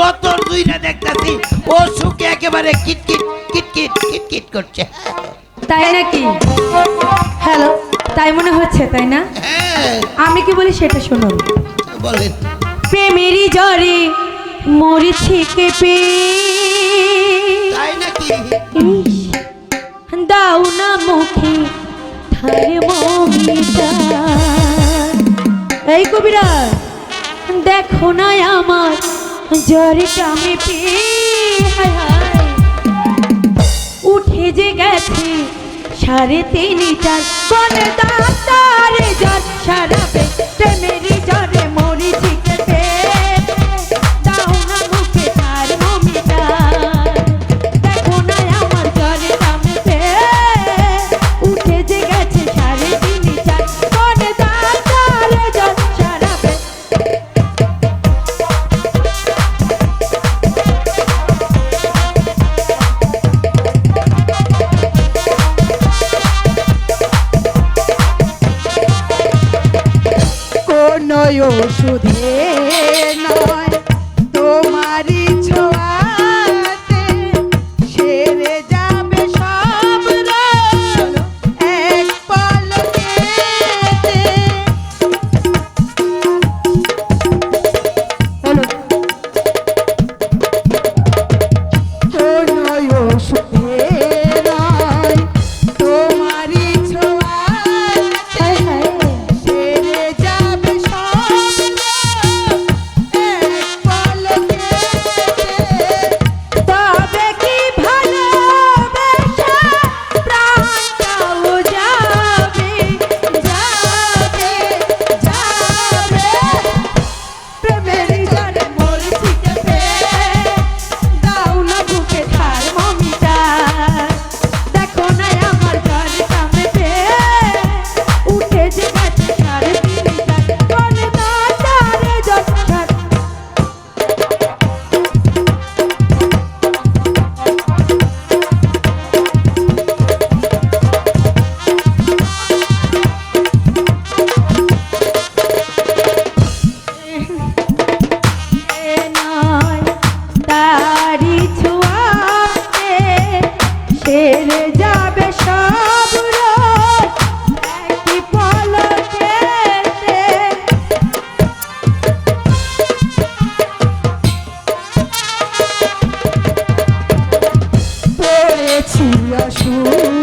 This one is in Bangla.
গতর দুইটা দেখতাছি। ও সুখে একেবারে কিটকিট কিটকিট কিটকিট করছে। তাই নাকি? হ্যালো তাই মনে হচ্ছে তাই না? হ্যাঁ। আমি কি বলি সেটা শুনুন। বলেন। প্রেমেরই জ্বরে মরেছি কেঁপে তাই নাকি? দাও না মুখে থার্মোমিটার এই কবিরা দেখো না আমার জ্বরটা আমি উঠে যে গেছে সাড়ে ডাক্তারে জ্বর সারাবে প্রেমেরই জ্বরে কোন ওষুধে নয়। ছেড়ে যাবে সব একটি পলকে পড়েছি